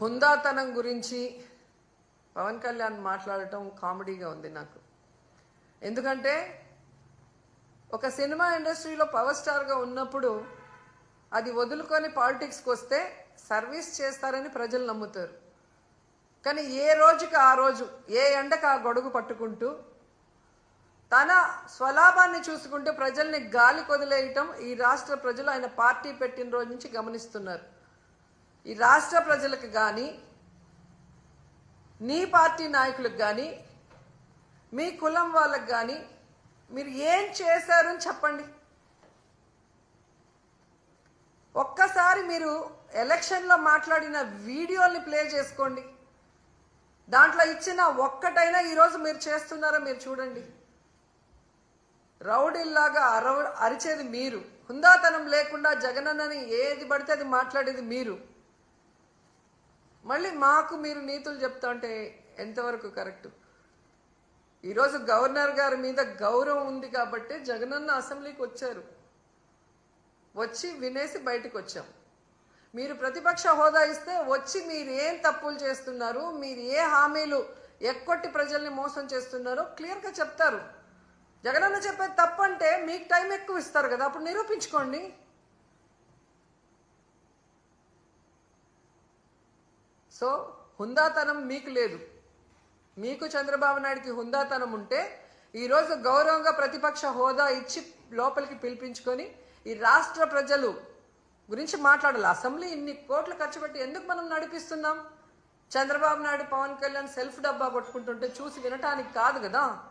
హుందాతనం గురించి పవన్ కళ్యాణ్ మాట్లాడటం కామెడీగా ఉంది నాకు. ఎందుకంటే ఒక సినిమా ఇండస్ట్రీలో పవర్ స్టార్గా ఉన్నప్పుడు అది వదులుకొని పాలిటిక్స్కి వస్తే సర్వీస్ చేస్తారని ప్రజలు నమ్ముతారు. కానీ ఏ రోజుకి ఆ రోజు ఏ ఎండకు ఆ గొడుగు పట్టుకుంటూ తన స్వలాభాన్ని చూసుకుంటూ ప్రజల్ని గాలి కొదిలేయటం ఈ రాష్ట్ర ప్రజలు ఆయన పార్టీ పెట్టిన రోజు నుంచి గమనిస్తున్నారు. ఈ రాష్ట్ర ప్రజలకు కానీ నీ పార్టీ నాయకులకు కానీ మీ కులం వాళ్ళకు కానీ మీరు ఏం చేశారని చెప్పండి. ఒక్కసారి మీరు ఎలక్షన్లో మాట్లాడిన వీడియోల్ని ప్లే చేసుకోండి. దాంట్లో ఇచ్చిన ఒక్కటైనా ఈరోజు మీరు చేస్తున్నారో మీరు చూడండి. రౌడీల్లాగా అరవ అరిచేది మీరు. హుందాతనం లేకుండా జగనన్నని ఏది పడితే అది మాట్లాడేది మీరు. మళ్ళీ మాకు మీరు నీతులు చెప్తా ఉంటే ఎంతవరకు కరెక్ట్? ఈరోజు గవర్నర్ గారి మీద గౌరవం ఉంది కాబట్టి జగనన్న అసెంబ్లీకి వచ్చారు. వచ్చి వినేసి బయటకు వచ్చాం. మీరు ప్రతిపక్ష హోదా ఇస్తే వచ్చి మీరు ఏం తప్పులు చేస్తున్నారు మీరు ఏ హామీలు ఎక్కొట్టి ప్రజల్ని మోసం చేస్తున్నారో క్లియర్గా చెప్తారు. జగనన్న చెప్పేది తప్పంటే మీకు టైం ఎక్కువ ఇస్తారు కదా అప్పుడు నిరూపించుకోండి. సో హుందాతనం మీకు లేదు. మీకు చంద్రబాబు నాయుడికి హుందాతనం ఉంటే ఈరోజు గౌరవంగా ప్రతిపక్ష హోదా ఇచ్చి లోపలికి పిలిపించుకొని ఈ రాష్ట్ర ప్రజలు గురించి మాట్లాడాలి. అసెంబ్లీ ఇన్ని కోట్లు ఖర్చు పెట్టి ఎందుకు మనం నడిపిస్తున్నాం? చంద్రబాబు నాయుడు పవన్ కళ్యాణ్ సెల్ఫ్ డబ్బా కొట్టుకుంటుంటే చూసి వినటానికి కాదు కదా?